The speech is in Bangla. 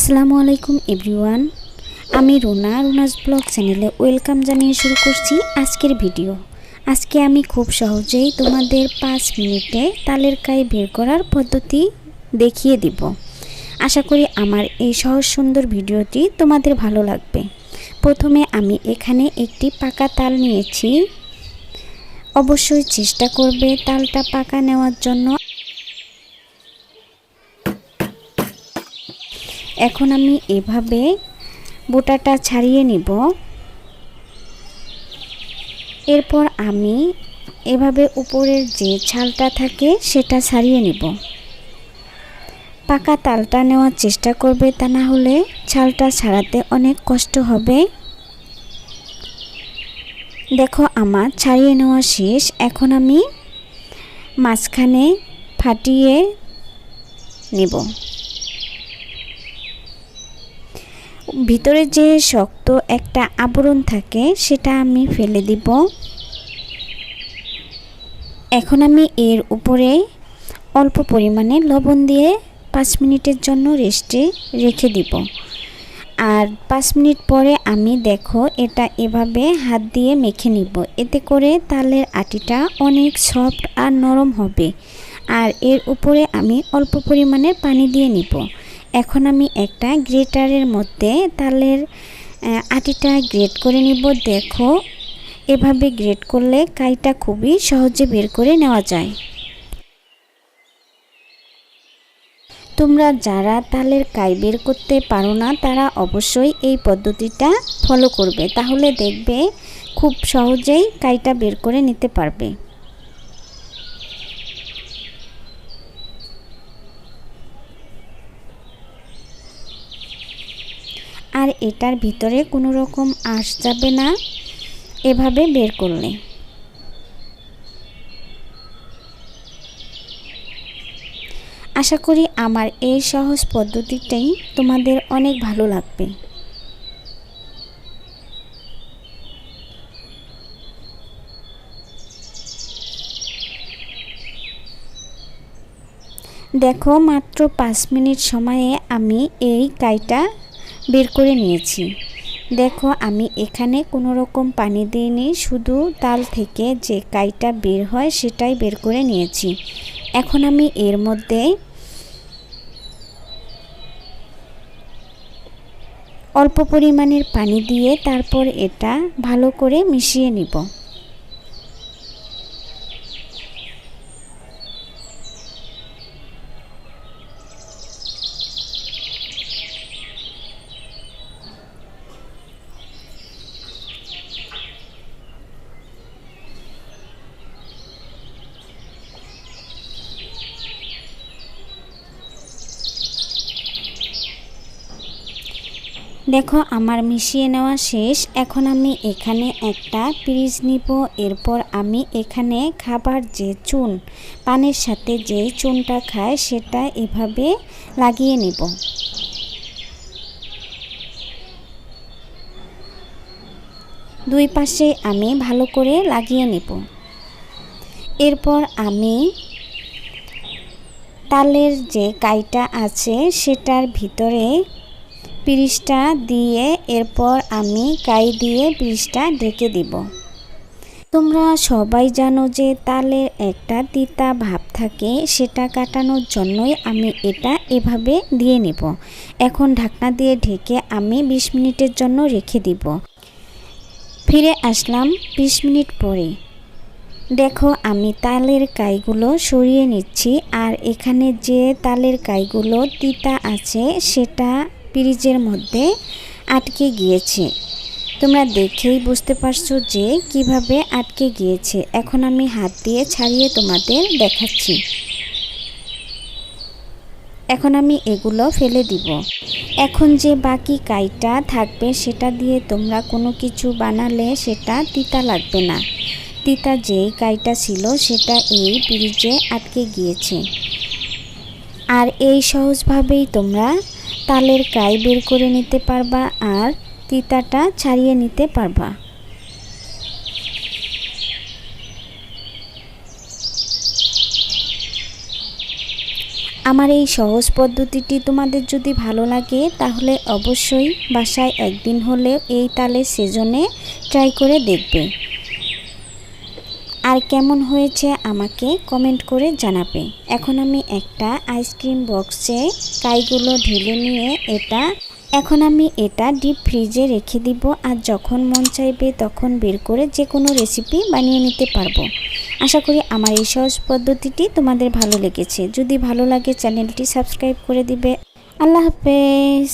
আসসালামু আলাইকুম এভরিওয়ান। আমি রুনা, রুনাস ব্লগ চ্যানেলে ওয়েলকাম জানিয়ে শুরু করছি আজকের ভিডিও। আজকে আমি খুব সহজেই তোমাদের পাঁচ মিনিটে তালের কাই বের করার পদ্ধতি দেখিয়ে দিব। আশা করি আমার এই সহজ সুন্দর ভিডিওটি তোমাদের ভালো লাগবে। প্রথমে আমি এখানে একটি পাকা তাল নিয়েছি। অবশ্যই চেষ্টা করবে তালটা পাকা নেওয়ার জন্য এখন আমি এভাবে বোটাটা ছাড়িয়ে নিব। এরপর আমি এভাবে উপরের যে ছালটা থাকে সেটা ছাড়িয়ে নিব। পাকা তালটা নেওয়ার চেষ্টা করবে তা না হলে ছালটা ছাড়াতে অনেক কষ্ট হবে। দেখো আমার ছাড়িয়ে নেওয়া শেষ। এখন আমি মাঝখানে ফাটিয়ে নেব। ভিতরে যে শক্ত একটা আবরণ থাকে, সেটা আমি ফেলে দিব। এখন আমি এর উপরে অল্প পরিমাণে লবণ দিয়ে পাঁচ মিনিটের জন্য রেস্টে রেখে দিব। আর পাঁচ মিনিট পরে আমি দেখো এটা এভাবে হাত দিয়ে মেখে নিব। এতে করে তালের আটিটা অনেক সফট আর নরম হবে। আর এর উপরে আমি অল্প পরিমাণে পানি দিয়ে নিব। এখন আমি একটা গ্রেটারের মধ্যে তালের আটিটা গ্রেট করে নিব। দেখো, এভাবে গ্রেট করলে কাইটা খুবই সহজে বের করে নেওয়া যায়। তোমরা যারা তালের কাই বের করতে পারো না, তারা অবশ্যই এই পদ্ধতিটা ফলো করবে। তাহলে দেখবে খুব সহজেই কাইটা বের করে নিতে পারবে। এটার ভিতরে কোনো রকম আঁশ যাবে না। এভাবে বের করলে। আশা করি আমার এই সহজ পদ্ধতিটাই তোমাদের অনেক ভালো লাগবে। দেখো, মাত্র পাঁচ মিনিট সময়ে আমি এই কাইটা বের করে নিয়েছি। দেখো, আমি এখানে কোনো রকম পানি দিইনি, শুধু তাল থেকে যে কাইটা বের হয় সেটাই বের করে নিয়েছি। এখন আমি এর মধ্যে অল্প পরিমাণের পানি দিয়ে তারপর এটা ভালো করে মিশিয়ে নিব। দেখো, আমার মিশিয়ে নেওয়া শেষ। এখন আমি এখানে একটা পিরিজ নিব। এরপর আমি এখানে খাবার যে চুন, পানের সাথে যে চুনটা খায়, সেটা এভাবে লাগিয়ে নিব। দুই পাশে আমি ভালো করে লাগিয়ে নিব। এরপর আমি তালের যে কাইটা আছে, সেটার ভিতরে পিরিচটা দিয়ে এরপর আমি কাই দিয়ে পিরিচটা ঢেকে দিব। তোমরা সবাই জানো যে তালের একটা তিতা ভাব থাকে, সেটা কাটানোর জন্যই আমি এটা এভাবে দিয়ে নিব। এখন ঢাকনা দিয়ে ঢেকে আমি ২০ মিনিটের জন্য রেখে দিব। ফিরে আসলাম ২০ মিনিট পরে। দেখো, আমি তালের কাইগুলো সরিয়ে নিচ্ছি, আর এখানে যে তালের কাইগুলো তিতা আছে, সেটা পিরিজের মধ্যে আটকে গিয়েছে। তোমরা দেখেই বুঝতে পারছ যে কীভাবে আটকে গিয়েছে। এখন আমি হাত দিয়ে ছাড়িয়ে তোমাদের দেখাচ্ছি। এখন আমি এগুলো ফেলে দিব। এখন যে বাকি কাইটা থাকবে সেটা দিয়ে তোমরা কোনো কিছু বানালে সেটা তিতা লাগবে না। তিতা যেই কাইটা ছিল সেটা এই পিরিজে আটকে গিয়েছে। আর এই সহজভাবেই তোমরা তালের কাই বের করে নিতে পারবা আর তিতাটা ছাড়িয়ে নিতে পারবা। আমার এই সহজ পদ্ধতিটি তোমাদের যদি ভালো লাগে, তাহলে অবশ্যই বাসায় একদিন হলেও এই তালের সেজনে ট্রাই করে দেখবে। আর কেমন হয়েছে আমাকে কমেন্ট করে জানাবে। এখন আমি একটা আইসক্রিম বক্সে কাইগুলো ঢেলে নিয়ে এটা, এখন আমি এটা ডিপ ফ্রিজে রেখে দিব আর যখন মন চাইবে তখন বের করে যে কোনো রেসিপি বানিয়ে নিতে পারব। আশা করি আমার এই সহজ পদ্ধতিটি তোমাদের ভালো লেগেছে। যদি ভালো লাগে চ্যানেলটি সাবস্ক্রাইব করে দিবে। আল্লাহ হাফেজ।